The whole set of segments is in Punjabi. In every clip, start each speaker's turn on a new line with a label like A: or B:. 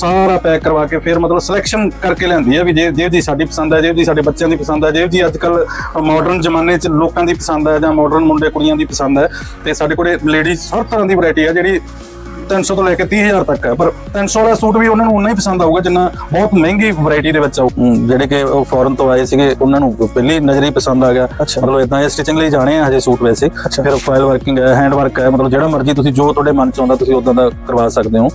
A: ਸਾਰਾ ਪੈਕ ਕਰਵਾ ਕੇ ਫਿਰ ਮਤਲਬ ਸਿਲੈਕਸ਼ਨ ਕਰਕੇ ਲਿਆਂਦੀ ਹੈ ਵੀ ਜੇ ਜੇ ਦੀ ਸਾਡੀ ਪਸੰਦ ਹੈ ਜੇ ਦੀ ਸਾਡੇ ਬੱਚਿਆਂ ਦੀ ਪਸੰਦ ਹੈ ਜੇ ਦੀ ਅੱਜ ਕੱਲ ਮਾਡਰਨ ਜ਼ਮਾਨੇ 'ਚ ਲੋਕਾਂ ਦੀ ਪਸੰਦ ਹੈ ਜਾਂ ਮਾਡਰਨ ਮੁੰਡੇ ਕੁੜੀਆਂ ਦੀ ਪਸੰਦ ਹੈ ਤੇ ਸਾਡੇ ਕੋਲੇ ਲੇਡੀਜ਼ ਹਰ ਤਰ੍ਹਾਂ ਦੀ ਵੈਰਾਈਟੀ ਹੈ ਜਿਹੜੀ 300 ਤੋਂ ਲੈ ਕੇ 30000 ਤੱਕ ਹੈ ਪਰ 300 ਦਾ ਸੂਟ ਵੀ ਉਹਨਾਂ ਨੂੰ ਉਨਾ ਹੀ ਪਸੰਦ ਆਊਗਾ ਜਿੰਨਾ ਬਹੁਤ ਮਹਿੰਗੀ ਵੈਰਾਈਟੀ ਦੇ ਵਿੱਚ ਆਊ ਜਿਹੜੇ ਕਿ ਉਹ ਫੋਰਨ ਤੋਂ ਆਏ ਸੀਗੇ ਉਹਨਾਂ ਨੂੰ ਪਹਿਲੀ ਨਜ਼ਰ ਹੀ ਪਸੰਦ ਆ ਗਿਆ। ਮਤਲਬ ਇਦਾਂ ਇਹ ਸਟਿਚਿੰਗ ਲਈ ਜਾਣੇ ਆ ਹਜੇ ਸੂਟ ਵੈਸੇ। ਫਿਰ ਫਾਈਲ ਵਰਕਿੰਗ ਹੈ ਹੈਂਡ ਵਰਕ ਹੈ ਮਤਲਬ ਜਿਹੜਾ ਮਰਜ਼ੀ ਤੁਸੀਂ ਜੋ ਤੁਹਾਡੇ ਮਨ ਚ ਆਉਂਦਾ ਤੁਸੀਂ ਉਦਾਂ ਦਾ ਕਰਵਾ ਸਕਦੇ ਹੋ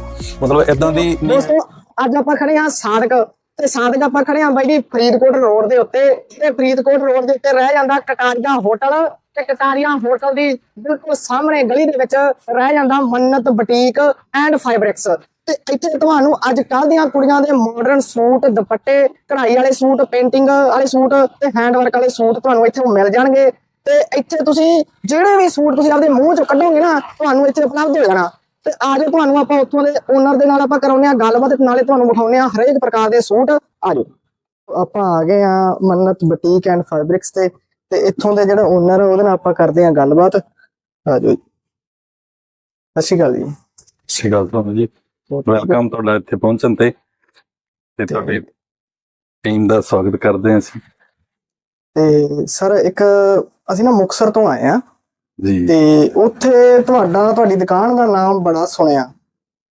A: ਮਤਲਬ ਇਦਾਂ ਦੀ।
B: ਦੋਸਤੋ ਅੱਜ ਆਪਾਂ ਖੜੇ ਹਾਂ ਸਾਦਕ ਤੇ ਸਾਦਕ ਆਪਾਂ ਖੜੇ ਹਾਂ ਬਾਈ ਜੀ, ਫਰੀਦਕੋਟ ਰੋਡ ਦੇ ਉੱਤੇ। ਤੇ ਫਰੀਦਕੋਟ ਰੋਡ ਦੇ ਉੱਤੇ ਰਹਿ ਜਾਂਦਾ ਕਟਾਰੀਆ ਹੋਟਲ ਤੇ ਕਟਾਰੀਆ ਹੋਟਲ ਦੀ ਬਿਲਕੁਲ ਸਾਹਮਣੇ ਗਲੀ ਦੇ ਵਿੱਚ ਰਹਿ ਜਾਂਦਾ ਮੰਨਤ ਬੁਟੀਕ ਐਂਡ ਫਾਈਬਰਿਕਸ ਤੇ ਇੱਥੇ ਤੁਹਾਨੂੰ ਅੱਜ ਕੱਲ੍ਹ ਦੀਆਂ ਕੁੜੀਆਂ ਦੇ ਮਾਡਰਨ ਸੂਟ, ਦੁਪੱਟੇ, ਕਢਾਈ ਵਾਲੇ ਸੂਟ ਪੇਂਟਿੰਗ ਵਾਲੇ ਸੂਟ ਤੇ ਹੈਂਡ ਵਰਕ ਵਾਲੇ ਸੂਟ ਤੁਹਾਨੂੰ ਇੱਥੇ ਮਿਲ ਜਾਣਗੇ। ਤੇ ਇੱਥੇ ਤੁਸੀਂ ਜਿਹੜੇ ਵੀ ਸੂਟ ਤੁਸੀਂ ਆਪਦੇ ਮੂੰਹ ਚੋਂ ਕੱਢੋਗੇ ਨਾ, ਤੁਹਾਨੂੰ ਇੱਥੇ ਉਪਲਬਧ ਹੋ ਜਾਣਾ। ਤੇ ਆਜੋ ਤੁਹਾਨੂੰ ਆਪਾਂ ਉੱਥੋਂ ਦੇ ਓਨਰ ਦੇ ਨਾਲ ਆਪਾਂ ਕਰਾਉਂਦੇ ਆ ਗੱਲਬਾਤ ਤੇ ਨਾਲੇ ਤੁਹਾਨੂੰ ਵਿਖਾਉਂਦੇ ਆ ਹਰੇਕ ਪ੍ਰਕਾਰ ਦੇ ਸੂਟ। ਆਜੋ ਆਪਾਂ ਆ ਗਏ ਆ ਮੰਨਤ ਬੁਟੀਕ ਐਂਡ ਫੈਬਰਿਕਸ ਤੇ ਤੇ ਇੱਥੋਂ ਦੇ ਜਿਹੜਾ ਓਨਰ ਉਹਦੇ ਨਾਲ ਆਪਾਂ ਕਰਦੇ ਆ ਗੱਲਬਾਤ। ਆਜੋ ਜੀ। ਸਤਿ ਅਕਾਲ ਜੀ।
A: ਸਹੀ ਗੱਲ ਤੁਹਾਨੂੰ ਜੀ। ਵੈਲਕਮ ਤੁਹਾਡਾ ਇੱਥੇ ਪਹੁੰਚਣ ਤੇ। ਤੇ ਤੁਹਾਡੀ ਟੀਮ ਦਾ ਸਵਾਗਤ ਕਰਦੇ ਹਾਂ ਅਸੀਂ।
B: ਤੇ ਸਰ ਇੱਕ ਅਸੀਂ ਨਾ ਮੁਕਸਰ ਤੋਂ ਆਏ ਆ
A: ਜੀ।
B: ਤੇ ਉੱਥੇ ਤੁਹਾਡਾ, ਤੁਹਾਡੀ ਦੁਕਾਨ ਦਾ ਨਾਮ ਬੜਾ ਸੁਣਿਆ।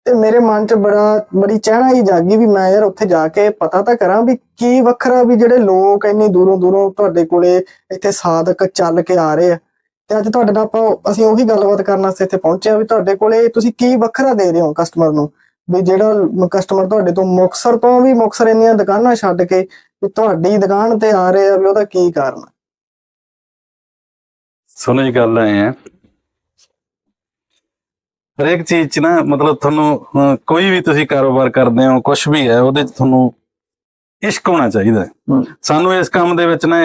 B: ਤੇ ਮੇਰੇ ਮਨ 'ਚ ਬੜਾ, ਬੜੀ ਚਹਿਣਾ ਹੀ ਜਾਗੀ ਵੀ ਮੈਂ ਯਾਰ ਉੱਥੇ ਜਾ ਕੇ ਪਤਾ ਤਾਂ ਕਰਾਂ ਵੀ ਕੀ ਵੱਖਰਾ ਵੀ ਜਿਹੜੇ ਲੋਕ ਇੰਨੀ ਦੂਰੋਂ ਦੂਰੋਂ ਤੁਹਾਡੇ ਕੋਲੇ ਇੱਥੇ ਸਾਧਕ ਚੱਲ ਕੇ ਆ ਰਹੇ ਆ। ਤੇ ਅੱਜ ਤੁਹਾਡੇ ਨਾਲ ਆਪਾਂ ਅਸੀਂ ਉਹੀ ਗੱਲਬਾਤ ਕਰਨ ਵਾਸਤੇ ਇੱਥੇ ਪਹੁੰਚੇ ਆ ਵੀ ਤੁਹਾਡੇ ਕੋਲੇ ਤੁਸੀਂ ਕੀ ਵੱਖਰਾ ਦੇ ਰਹੇ ਹੋ ਕਸਟਮਰ ਨੂੰ? ਵੀ ਜਿਹੜਾ ਕਸਟਮਰ ਤੁਹਾਡੇ ਤੋਂ ਮੁਕਸਰ ਤੋਂ ਵੀ ਮੁਕਸਰ ਇੰਨੀਆਂ ਦੁਕਾਨਾਂ ਛੱਡ ਕੇ ਵੀ ਤੁਹਾਡੀ ਦੁਕਾਨ ਤੇ ਆ ਰਹੇ ਆ ਵੀ ਉਹਦਾ ਕੀ ਕਾਰਨ?
A: ਸੁਣੋ ਜੀ ਗੱਲ ਐ ਹੈ ਹਰੇਕ ਚੀਜ਼ 'ਚ ਨਾ ਮਤਲਬ ਤੁਹਾਨੂੰ ਕੋਈ ਵੀ ਤੁਸੀਂ ਕਾਰੋਬਾਰ ਕਰਦੇ ਹੋ ਕੁਝ ਵੀ ਹੈ ਉਹਦੇ 'ਚ ਤੁਹਾਨੂੰ ਇਸ਼ਕ ਹੋਣਾ ਚਾਹੀਦਾ। ਸਾਨੂੰ ਇਸ ਕੰਮ ਦੇ ਵਿੱਚ ਨਾ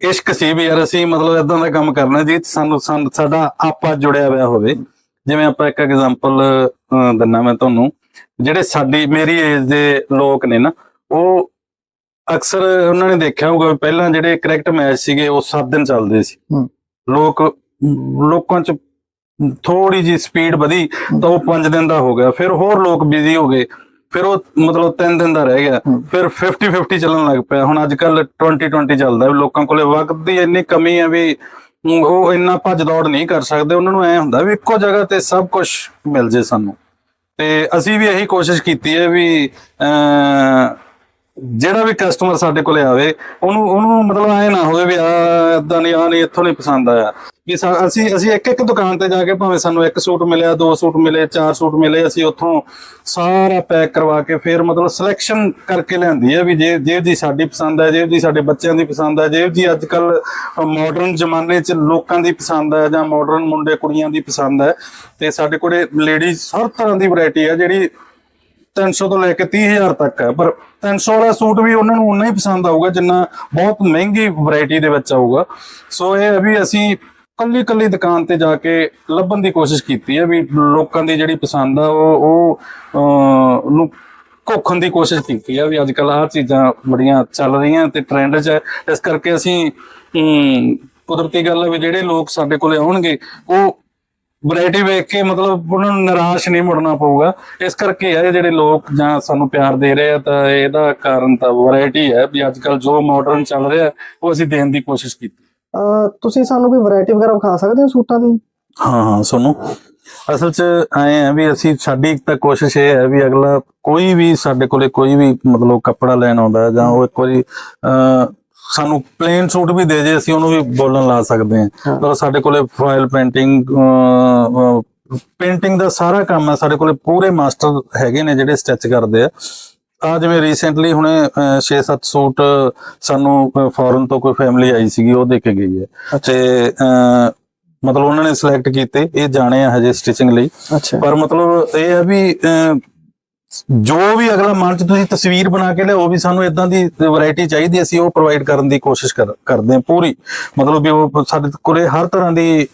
A: ਇਸ਼ਕ ਸੀ ਵੀ ਯਾਰ ਅਸੀਂ ਮਤਲਬ ਇਦਾਂ ਦਾ ਕੰਮ ਕਰਨਾ ਜੀ ਸਾਨੂੰ ਸਾਡਾ ਆਪਾ ਜੁੜਿਆ ਹੋਇਆ ਹੋਵੇ। ਜਿਵੇਂ ਆਪਾਂ ਇੱਕ ਐਗਜ਼ਾਮਪਲ ਦਿੰਨਾ ਮੈਂ ਤੁਹਾਨੂੰ। ਜਿਹੜੇ ਸਾਡੀ ਮੇਰੀ ਏਜ ਦੇ ਲੋਕ ਨੇ ਨਾ ਉਹ ਅਕਸਰ ਉਹਨਾਂ ਨੇ ਦੇਖਿਆ ਹੋਊਗਾ ਪਹਿਲਾਂ ਜਿਹੜੇ ਕ੍ਰਿਕਟ ਮੈਚ ਸੀਗੇ ਉਹ 7 ਦਿਨ ਚੱਲਦੇ ਸੀ। ਲੋਕ ਲੋਕਾਂ 'ਚ ਥੋੜੀ ਜੀ ਸਪੀਡ ਵਧੀ ਤਾਂ ਉਹ 5 ਦਿਨ ਦਾ ਹੋ ਗਿਆ। ਫਿਰ ਹੋਰ ਲੋਕ ਬਿਜ਼ੀ ਹੋ ਗਏ। ਫਿਰ ਉਹ ਮਤਲਬ 3 ਦਿਨ ਦਾ ਰਹਿ ਗਿਆ। ਫਿਰ 50 50 ਚੱਲਣ ਲੱਗ ਪਿਆ। ਹੁਣ ਅੱਜ ਕੱਲ 20 20 ਚੱਲਦਾ ਲੋਕਾਂ ਕੋਲੇ ਵਕਤ ਦੀ ਇੰਨੀ ਕਮੀ ਹੈ ਵੀ ਉਹ ਇੰਨਾ ਭੱਜ ਦੌੜ ਨਹੀਂ ਕਰ ਸਕਦੇ। ਉਹਨਾਂ ਨੂੰ ਐ ਹੁੰਦਾ ਵੀ ਇੱਕੋ ਜਗ੍ਹਾ ਤੇ ਸਭ ਕੁਝ ਮਿਲ ਜੇ ਸਾਨੂੰ। ਤੇ ਅਸੀਂ ਵੀ ਇਹੀ ਕੋਸ਼ਿਸ਼ ਕੀਤੀ ਹੈ ਵੀ ਜਿਹੜਾ ਵੀ ਕਸਟਮਰ ਸਾਡੇ ਕੋਲੇ ਆਵੇ, ਉਹਨੂੰ ਉਹਨੂੰ ਮਤਲਬ ਐ ਨਾ ਹੋਵੇ ਵੀ ਆ ਇਦਾਂ ਨਹੀਂ ਆ ਨਹੀਂ, ਇੱਥੋਂ ਨਹੀਂ ਪਸੰਦ ਆਇਆ। ਵੀ ਅਸੀਂ ਅਸੀਂ ਇੱਕ ਇੱਕ ਦੁਕਾਨ ਤੇ ਜਾ ਕੇ ਭਾਵੇਂ ਸਾਨੂੰ ਇੱਕ ਸੂਟ ਮਿਲਿਆ, ਦੋ ਸੂਟ ਮਿਲੇ, ਚਾਰ ਸੂਟ ਮਿਲੇ, ਅਸੀਂ ਉੱਥੋਂ ਸਾਰਾ ਪੈਕ ਕਰਵਾ ਕੇ ਫਿਰ ਮਤਲਬ ਸਿਲੈਕਸ਼ਨ ਕਰਕੇ ਲਿਆਂਦੀ ਹੈ ਵੀ ਜੇ ਜੇ ਦੀ ਸਾਡੀ ਪਸੰਦ ਹੈ, ਜੇ ਦੀ ਸਾਡੇ ਬੱਚਿਆਂ ਦੀ ਪਸੰਦ ਹੈ, ਜੇ ਦੀ ਅੱਜ ਕੱਲ ਮਾਡਰਨ ਜ਼ਮਾਨੇ 'ਚ ਲੋਕਾਂ ਦੀ ਪਸੰਦ ਹੈ ਜਾਂ ਮਾਡਰਨ ਮੁੰਡੇ ਕੁੜੀਆਂ ਦੀ ਪਸੰਦ ਹੈ, ਤੇ ਸਾਡੇ ਕੋਲੇ ਲੇਡੀਜ਼ ਹਰ ਤਰ੍ਹਾਂ ਦੀ ਵੈਰਾਈਟੀ ਹੈ ਜਿਹੜੀ 300 ਤੋਂ ਲੈ ਕੇ 30000 ਤੱਕ ਹੈ। ਪਰ 300 ਵਾਲਾ ਸੂਟ ਵੀ ਉਹਨਾਂ ਨੂੰ ਉਨਾ ਹੀ ਪਸੰਦ ਆਊਗਾ ਜਿੰਨਾ ਬਹੁਤ ਮਹਿੰਗੀ ਵੈਰਾਈਟੀ ਦੇ ਵਿੱਚ ਆਊਗਾ। ਸੋ ਇਹ ਵੀ ਅਸੀਂ ਕੱਲੀ ਕੱਲੀ ਦੁਕਾਨ ਤੇ ਜਾ ਕੇ ਲੱਭਣ ਦੀ ਕੋਸ਼ਿਸ਼ ਕੀਤੀ ਹੈ ਵੀ ਲੋਕਾਂ ਦੀ ਜਿਹੜੀ ਪਸੰਦ ਆ ਉਹ ਉਹ ਨੂੰ ਘੋਖਣ ਦੀ ਕੋਸ਼ਿਸ਼ ਕੀਤੀ ਹੈ ਵੀ ਅੱਜ ਕੱਲ ਆਹ ਚੀਜ਼ਾਂ ਬੜੀਆਂ ਚੱਲ ਰਹੀਆਂ ਤੇ ਟ੍ਰੈਂਡ 'ਚ ਹੈ। ਇਸ ਕਰਕੇ ਅਸੀਂ ਅਮ, ਕੁਦਰਤੀ ਗੱਲ ਹੈ ਵੀ ਜਿਹੜੇ ਲੋਕ ਸਾਡੇ ਕੋਲੇ ਆਉਣਗੇ ਉਹ ਵੈਰਾਈਟੀ ਵੇਖ ਕੇ ਮਤਲਬ ਉਹਨਾਂ ਨੂੰ ਨਿਰਾਸ਼ ਨਹੀਂ ਮੁੜਨਾ ਪਊਗਾ। ਇਸ ਕਰਕੇ ਆ ਜਿਹੜੇ ਲੋਕ ਜਾਂ ਸਾਨੂੰ ਪਿਆਰ ਦੇ ਰਹੇ ਆ ਤਾਂ ਇਹਦਾ ਕਾਰਨ ਤਾਂ ਵੈਰਾਈਟੀ ਹੈ ਵੀ ਅੱਜ ਕੱਲ ਜੋ ਮਾਡਰਨ ਚੱਲ ਰਿਹਾ ਉਹ ਅਸੀਂ ਦੇਣ ਦੀ ਕੋਸ਼ਿਸ਼ ਕੀਤੀ।
B: ਤੁਸੀਂ ਸਾਨੂੰ ਕੋਈ ਵੈਰਾਈਟੀ ਵਗੈਰਾ ਵਿਖਾ ਸਕਦੇ ਹੋ ਸੂਟਾਂ ਦੀ?
A: ਹਾਂ ਹਾਂ ਸੁਣੋ। ਅਸਲ 'ਚ ਆਏ ਆ ਵੀ ਅਸੀਂ ਸਾਡੀ ਇੱਕ ਤਾਂ ਕੋਸ਼ਿਸ਼ ਇਹ ਹੈ ਵੀ ਅਗਲਾ ਕੋਈ ਵੀ ਸਾਡੇ ਕੋਲੇ ਕੋਈ ਵੀ ਮਤਲਬ ਕੱਪੜਾ ਲੈਣ ਆਉਂਦਾ ਜਾਂ ਉਹ ਇੱਕ ਵਾਰੀ ਸਾਨੂੰ ਪਲੇਨ ਸੂਟ ਵੀ ਦੇ ਜੇ ਅਸੀਂ ਉਹਨੂੰ ਵੀ ਬੋਲਣ ਲਾ ਸਕਦੇ ਹਾਂ। ਮਤਲਬ ਸਾਡੇ ਕੋਲੇ ਫਾਇਲ ਪੇਂਟਿੰਗ ਪੇਂਟਿੰਗ ਦਾ ਸਾਰਾ ਕੰਮ ਹੈ ਸਾਡੇ ਕੋਲੇ ਪੂਰੇ ਮਾਸਟਰ ਹੈਗੇ ਨੇ ਜਿਹੜੇ ਸਟਿਚ ਕਰਦੇ ਆ। ਆ ਜਿਵੇਂ ਰੀਸੈਂਟਲੀ ਹੁਣੇ 6-7 ਸੂਟ ਸਾਨੂੰ ਫੋਰਨ ਤੋਂ ਕੋਈ ਫੈਮਿਲੀ ਆਈ ਸੀਗੀ ਉਹ ਦੇ ਕੇ ਗਈ ਹੈ। ਤੇ ਮਤਲਬ ਉਹਨਾਂ ਨੇ ਸਿਲੈਕਟ ਕੀਤੇ ਇਹ ਜਾਣੇ ਆ ਹਜੇ ਸਟਿਚਿੰਗ ਲਈ। ਪਰ ਮਤਲਬ ਇਹ ਹੈ ਵੀ ਜੋ ਵੀ ਅਗਲਾ ਮਨ ਚ ਤੁਸੀਂ ਤਸਵੀਰ ਬਣਾ ਕੇ ਲਿਆਓ ਵੀ ਸਾਨੂੰ ਇਦਾਂ ਦੀ ਵੈਰਾਈਟੀ ਚਾਹੀਦੀ ਅਸੀਂ ਉਹ ਪ੍ਰੋਵਾਈਡ ਕਰਨ ਦੀ ਕੋਸ਼ਿਸ਼ ਕਰ- ਕਰਦੇ ਹਾਂ ਪੂਰੀ। ਮਤਲਬ ਵੀ ਉਹ ਸਾਡੇ ਕੋਲੇ ਹਰ ਤਰ੍ਹਾਂ ਦੀ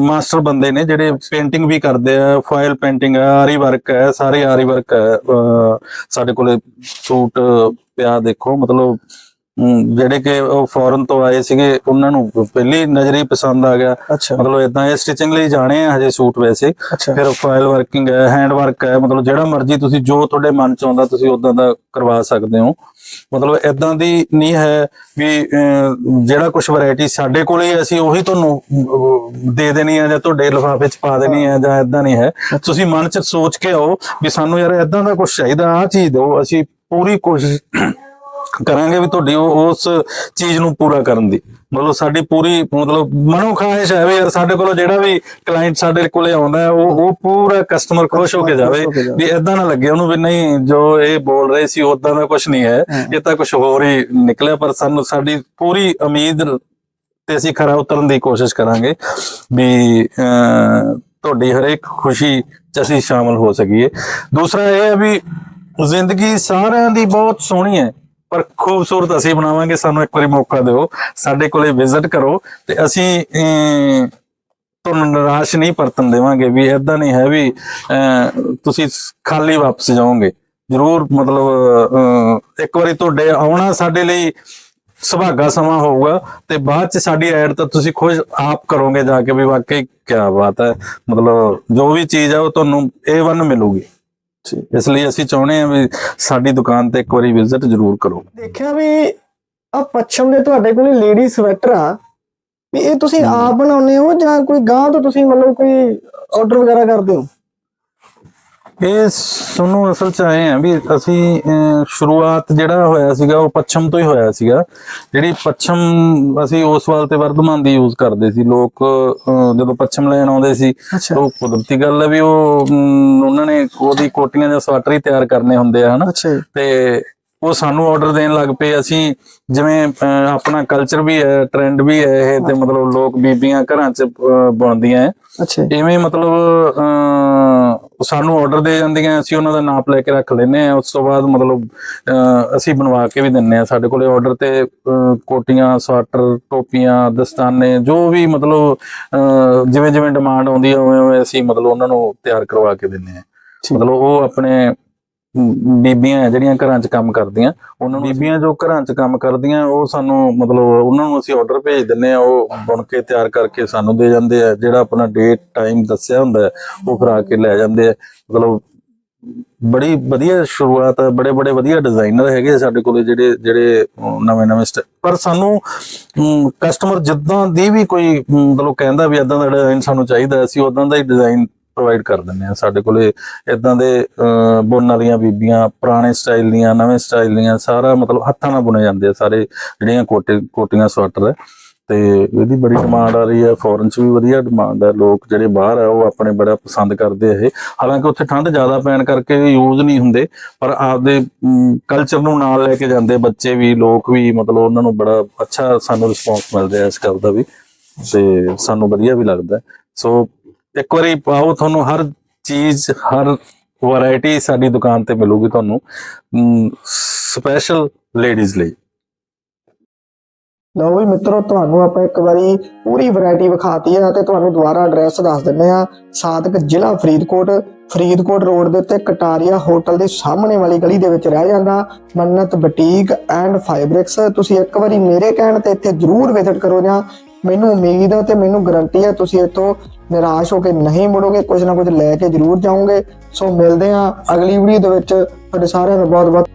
A: ਮਾਸਟਰ ਬੰਦੇ ਨੇ ਜਿਹੜੇ ਪੇਂਟਿੰਗ ਵੀ ਕਰਦੇ ਆ ਫਾਇਲ ਪੇਂਟਿੰਗ ਹੈ ਆਰੀ ਵਰਕ ਹੈ ਸਾਰੇ ਆਰੀ ਵਰਕ ਹੈ ਅਹ, ਸਾਡੇ ਕੋਲੇ ਸੂਟ ਪਿਆ ਦੇਖੋ ਮਤਲਬ ਜਿਹੜੇ ਕਿ ਉਹ ਫੋਰਨ ਤੋਂ ਆਏ ਸੀਗੇ ਉਹਨਾਂ ਨੂੰ ਪਹਿਲੀ ਨਜ਼ਰੀ ਪਸੰਦ ਆ ਗਿਆ। ਮਤਲਬ ਇਦਾਂ ਇਹ ਸਟਿਚਿੰਗ ਲਈ ਜਾਣੇ ਆ ਹਜੇ ਸੂਟ ਵੈਸੇ। ਫਿਰ ਫਾਇਲ ਵਰਕਿੰਗ ਹੈ ਹੈਂਡ ਵਰਕ ਹੈ ਮਤਲਬ ਜਿਹੜਾ ਮਰਜ਼ੀ ਤੁਸੀਂ ਜੋ ਤੁਹਾਡੇ ਮਨ ਚ ਆਉਂਦਾ ਤੁਸੀਂ ਉਦਾਂ ਦਾ ਕਰਵਾ ਸਕਦੇ ਹੋ। ਮਤਲਬ ਇਦਾਂ ਦੀ ਨਹੀਂ ਹੈ ਵੀ ਜਿਹੜਾ ਕੁਝ ਵੈਰਾਈਟੀ ਸਾਡੇ ਕੋਲੇ ਅਸੀਂ ਉਹੀ ਤੁਹਾਨੂੰ ਦੇ ਦੇਣੀ ਹੈ ਜਾਂ ਤੁਹਾਡੇ ਲਿਫਾਫੇ ਚ ਪਾ ਦੇਣੀ ਹੈ ਜਾਂ ਇਦਾਂ ਨਹੀਂ ਹੈ। ਤੁਸੀਂ ਮਨ ਚ ਸੋਚ ਕੇ ਆਓ ਵੀ ਸਾਨੂੰ ਯਾਰ ਇਦਾਂ ਦਾ ਕੁਝ ਚਾਹੀਦਾ ਆਹ ਚੀਜ਼ ਦਿਓ ਅਸੀਂ ਪੂਰੀ ਕੋਸ਼ਿਸ਼ ਕਰਾਂਗੇ ਵੀ ਤੁਹਾਡੀ ਉਸ ਚੀਜ਼ ਨੂੰ ਪੂਰਾ ਕਰਨ ਦੀ। ਮਤਲਬ ਸਾਡੀ ਪੂਰੀ ਮਤਲਬ ਮਨੋ ਖਾਹਿਸ਼ ਹੈ ਵੀ ਯਾਰ ਸਾਡੇ ਕੋਲ ਜਿਹੜਾ ਵੀ ਕਲਾਇੰਟ ਸਾਡੇ ਕੋਲੇ ਆਉਂਦਾ ਹੈ ਉਹ ਉਹ ਪੂਰਾ ਕਸਟਮਰ ਖੁਸ਼ ਹੋ ਕੇ ਜਾਵੇ। ਵੀ ਇਦਾਂ ਨਾ ਲੱਗੇ। ਉਹਨੂੰ ਵੀ ਨਹੀਂ ਜੋ ਇਹ ਬੋਲ ਰਹੇ ਸੀ ਉਦਾਂ ਦਾ ਕੁਝ ਨਹੀਂ ਹੈ। ਇਹ ਤਾਂ ਕੁਝ ਹੋਰ ਹੀ ਨਿਕਲਿਆ ਪਰ ਸਾਨੂੰ ਸਾਡੀ ਪੂਰੀ ਉਮੀਦ ਤੇ ਅਸੀਂ ਖਰਾ ਉਤਰਨ ਦੀ ਕੋਸ਼ਿਸ਼ ਕਰਾਂਗੇ ਵੀ ਤੁਹਾਡੀ ਹਰੇਕ ਖੁਸ਼ੀ ਚ ਅਸੀਂ ਸ਼ਾਮਲ ਹੋ ਸਕੀਏ। ਦੂਸਰਾ ਇਹ ਹੈ ਵੀ ਜ਼ਿੰਦਗੀ ਸਾਰਿਆਂ ਦੀ ਬਹੁਤ ਸੋਹਣੀ ਹੈ। ਪਰ ਖੂਬਸੂਰਤ ਅਸੀਂ ਬਣਾਵਾਂਗੇ ਸਾਨੂੰ ਇੱਕ ਵਾਰੀ ਮੌਕਾ ਦਿਓ। ਸਾਡੇ ਕੋਲੇ ਵਿਜ਼ਿਟ ਕਰੋ ਤੇ ਅਸੀਂ ਅਹ, ਤੁਹਾਨੂੰ ਨਿਰਾਸ਼ ਨਹੀਂ ਪਰਤਨ ਦੇਵਾਂਗੇ ਵੀ ਇਦਾਂ ਨਹੀਂ ਹੈ ਵੀ ਅਹ, ਤੁਸੀਂ ਖਾਲੀ ਵਾਪਸ ਜਾਓਗੇ। ਜ਼ਰੂਰ ਮਤਲਬ ਅਹ, ਇੱਕ ਵਾਰੀ ਤੁਹਾਡੇ ਆਉਣਾ ਸਾਡੇ ਲਈ ਸੁਭਾਗਾ ਸਮਾਂ ਹੋਊਗਾ ਤੇ ਬਾਅਦ ਚ ਸਾਡੀ ਐਡ ਤਾਂ ਤੁਸੀਂ ਖੁਦ ਆਪ ਕਰੋਗੇ ਜਾ ਕੇ ਵੀ ਵਾਕਈ ਕੀ ਬਾਤ ਹੈ। ਮਤਲਬ ਜੋ ਵੀ ਚੀਜ਼ ਹੈ ਉਹ ਤੁਹਾਨੂੰ A1 ਮਿਲੂਗੀ। ਇਸ ਲਈ ਅਸੀਂ ਚਾਹੁੰਦੇ ਹਾਂ ਵੀ ਸਾਡੀ ਦੁਕਾਨ ਤੇ ਇੱਕ ਵਾਰੀ ਵਿਜ਼ਿਟ ਜ਼ਰੂਰ ਕਰੋ।
B: ਦੇਖਿਆ ਵੀ ਆ ਪੱਛਮ ਦੇ ਤੁਹਾਡੇ ਕੋਲ ਲੇਡੀ ਸਵੈਟਰ ਆ। ਵੀ ਇਹ ਤੁਸੀਂ ਆਪ ਬਣਾਉਂਦੇ ਹੋ ਜਾਂ ਕੋਈ ਗਾਂ ਤੋਂ ਤੁਸੀਂ ਮਤਲਬ ਕੋਈ ਆਰਡਰ ਵਗੈਰਾ ਕਰਦੇ ਹੋ?
A: ਇਹ ਸੁਣੋ ਅਸਲ ਚ ਆਏ ਆ ਵੀ ਅਸੀਂ ਸ਼ੁਰੂਆਤ ਜਿਹੜਾ ਹੋਇਆ ਸੀਗਾ ਉਹ ਪੱਛਮ ਤੋਂ ਹੀ ਹੋਇਆ ਸੀਗਾ। ਜਿਹੜੀ ਪੱਛਮ ਅਸੀਂ ਉਸ ਵਾਲ ਤੇ ਵਰਧਮਾਨ ਦੀ ਯੂਜ਼ ਕਰਦੇ ਸੀ। ਲੋਕ ਜਦੋਂ ਪੱਛਮ ਲੈਣ ਆਉਂਦੇ ਸੀ ਉਹ ਕੁਦਰਤੀ ਗੱਲ ਹੈ ਵੀ ਉਹ ਉਹਨਾਂ ਨੇ ਉਹਦੀ ਕੋਟੀਆਂ ਜਾਂ ਸਵਾਟਰ ਹੀ ਤਿਆਰ ਕਰਨੇ ਹੁੰਦੇ ਆ ਹਨਾ? ਤੇ ਉਹ ਸਾਨੂੰ ਆਰਡਰ ਦੇਣ ਲੱਗ ਪਏ। ਅਸੀਂ ਜਿਵੇਂ ਆਪਣਾ ਕਲਚਰ ਵੀ ਹੈ ਟ੍ਰੈਂਡ ਵੀ ਹੈ ਇਹ ਤੇ ਮਤਲਬ ਲੋਕ ਬੀਬੀਆਂ ਘਰਾਂ 'ਚ ਬੁਣਦੀਆਂ ਹੈ
B: ਅੱਛਾ
A: ਇਵੇਂ ਮਤਲਬ ਅਹ, ਸਾਨੂੰ ਆਰਡਰ ਦੇ ਜਾਂਦੀਆਂ ਅਸੀਂ ਉਹਨਾਂ ਦਾ ਨਾਪ ਲੈ ਕੇ ਰੱਖ ਲੈਨੇ ਆ ਉਸ ਤੋਂ ਬਾਅਦ ਮਤਲਬ ਅਸੀਂ ਬਣਵਾ ਕੇ ਵੀ ਦਿੰਨੇ ਆ ਸਾਡੇ ਕੋਲੇ ਆਰਡਰ ਤੇ ਕੋਟੀਆਂ ਸਵਾਟਰ ਟੋਪੀਆਂ ਦਸਤਾਨੇ ਜੋ ਵੀ ਮਤਲਬ ਜਿਵੇਂ ਜਿਵੇਂ ਡਿਮਾਂਡ ਆਉਂਦੀ ਹੈ ਉਵੇਂ ਉਵੇਂ ਅਸੀਂ ਮਤਲਬ ਉਹਨਾਂ ਨੂੰ ਤਿਆਰ ਕਰਵਾ ਕੇ ਦਿੰਨੇ ਆ। ਮਤਲਬ ਉਹ ਆਪਣੇ ਬੀਬੀਆਂ ਜਿਹੜੀਆਂ ਘਰਾਂ 'ਚ ਕੰਮ ਕਰਦੀਆਂ, ਉਹਨਾਂ ਨੂੰ ਬੀਬੀਆਂ ਜੋ ਘਰਾਂ 'ਚ ਕੰਮ ਕਰਦੀਆਂ, ਉਹ ਸਾਨੂੰ ਮਤਲਬ ਉਹਨਾਂ ਨੂੰ ਅਸੀਂ ਆਰਡਰ ਭੇਜ ਦਿੰਨੇ ਆ ਉਹ ਬੁਣ ਕੇ ਤਿਆਰ ਕਰਕੇ ਸਾਨੂੰ ਦੇ ਜਾਂਦੇ ਆ, ਜਿਹੜਾ ਆਪਣਾ ਡੇਟ ਟਾਈਮ ਦੱਸਿਆ ਹੁੰਦਾ ਉਹ ਫਿਰ ਆ ਕੇ ਲੈ ਜਾਂਦੇ ਆ। ਮਤਲਬ ਬੜੀ ਵਧੀਆ ਸ਼ੁਰੂਆਤ ਹੈ ਬੜੇ ਬੜੇ ਵਧੀਆ ਡਿਜ਼ਾਈਨਰ ਹੈਗੇ ਸਾਡੇ ਕੋਲੇ, ਜਿਹੜੇ ਜਿਹੜੇ ਨਵੇਂ ਨਵੇਂ ਪਰ ਸਾਨੂੰ ਕਸਟਮਰ ਜਿੱਦਾਂ ਦੀ ਵੀ ਕੋਈ, ਮਤਲਬ ਕਹਿੰਦਾ ਵੀ ਇਦਾਂ ਦਾ ਡਿਜ਼ਾਈਨ ਸਾਨੂੰ ਚਾਹੀਦਾ, ਅਸੀਂ ਉਦਾਂ ਦਾ ਹੀ ਡਿਜ਼ਾਈਨ ਪ੍ਰੋਵਾਈਡ ਕਰ ਦਿੰਦੇ ਆ ਸਾਡੇ ਕੋਲੇ। ਇਦਾਂ ਦੇ ਬੁਣਨ ਵਾਲੀਆਂ ਬੀਬੀਆਂ, ਪੁਰਾਣੇ ਸਟਾਈਲ ਦੀਆਂ, ਨਵੇਂ ਸਟਾਈਲ ਦੀਆਂ, ਸਾਰਾ ਮਤਲਬ ਹੱਥਾਂ ਨਾਲ ਬੁਣੇ ਜਾਂਦੇ ਆ ਸਾਰੇ, ਜਿਹੜੀਆਂ ਕੋਟੇ, ਕੋਟੀਆਂ ਸਵੈਟਰ ਹੈ। ਤੇ ਇਹਦੀ ਬੜੀ ਡਿਮਾਂਡ ਆ ਰਹੀ ਹੈ ਫੋਰਨ ਚ ਵੀ ਵਧੀਆ ਡਿਮਾਂਡ ਹੈ ਲੋਕ ਜਿਹੜੇ ਬਾਹਰ ਆ, ਉਹ ਆਪਣੇ ਬੜਾ ਪਸੰਦ ਕਰਦੇ ਆ ਇਹ। ਹਾਲਾਂਕਿ ਉੱਥੇ ਠੰਡ ਜ਼ਿਆਦਾ ਪੈਣ ਕਰਕੇ ਯੂਜ਼ ਨਹੀਂ ਹੁੰਦੇ, ਪਰ ਆਪਦੇ ਕਲਚਰ ਨੂੰ ਨਾਲ ਲੈ ਕੇ ਜਾਂਦੇ ਬੱਚੇ ਵੀ, ਲੋਕ ਵੀ, ਮਤਲਬ ਉਹਨਾਂ ਨੂੰ ਬੜਾ ਅੱਛਾ ਸਾਨੂੰ ਰਿਸਪੌਂਸ ਮਿਲ ਰਿਹਾ ਇਸ ਗੱਲ ਦਾ ਵੀ। ਤੇ ਸਾਨੂੰ ਵਧੀਆ ਵੀ ਲੱਗਦਾ ਸੋ ਇੱਕ ਵਾਰੀ ਪਾਓ, ਤੁਹਾਨੂੰ ਹਰ ਚੀਜ਼, ਹਰ ਵੈਰਾਈਟੀ ਸਾਡੀ ਦੁਕਾਨ ਤੇ ਮਿਲੂਗੀ ਤੁਹਾਨੂੰ ਸਪੈਸ਼ਲ ਲੇਡੀਜ਼ ਲਈ।
B: ਲਓ ਵੀ ਮਿੱਤਰੋ, ਤੁਹਾਨੂੰ ਆਪਾਂ ਇੱਕ ਵਾਰੀ ਪੂਰੀ ਵੈਰਾਈਟੀ ਵਿਖਾਤੀ ਹੈ ਤੇ ਤੁਹਾਨੂੰ ਦੁਬਾਰਾ ਐਡਰੈਸ ਦੱਸ ਦਿੰਨੇ ਆ ਸਾਦਕ ਜ਼ਿਲ੍ਹਾ ਫਰੀਦਕੋਟ ਫਰੀਦਕੋਟ ਰੋਡ ਦੇ ਉੱਤੇ ਕਟਾਰੀਆ ਹੋਟਲ ਦੇ ਸਾਹਮਣੇ ਵਾਲੀ ਗਲੀ ਦੇ ਵਿੱਚ ਰਹਿ ਜਾਂਦਾ। ਮੰਨਤ ਬੁਟੀਕ ਐਂਡ ਫਾਈਬਰਿਕਸ ਤੁਸੀਂ ਇੱਕ ਵਾਰੀ ਮੇਰੇ ਕਹਿਣ ਤੇ ਇੱਥੇ ਜ਼ਰੂਰ ਵਿਜ਼ਿਟ ਕਰੋ ਜਾਂ ਮੈਨੂੰ ਉਮੀਦ ਹੈ ਤੇ ਮੈਨੂੰ ਗਰੰਟੀ ਹੈ ਤੁਸੀਂ ਇੱਥੋਂ ਨਿਰਾਸ਼ ਹੋ ਕੇ ਨਹੀਂ ਮੁੜੋਗੇ ਕੁਝ ਨਾ ਕੁਝ ਲੈ ਕੇ ਜ਼ਰੂਰ ਜਾਓਗੇ। ਸੋ ਮਿਲਦੇ ਹਾਂ ਅਗਲੀ ਵੀਡੀਓ ਦੇ ਵਿੱਚ। ਤੁਹਾਡੇ ਸਾਰਿਆਂ ਦਾ ਬਹੁਤ ਬਹੁਤ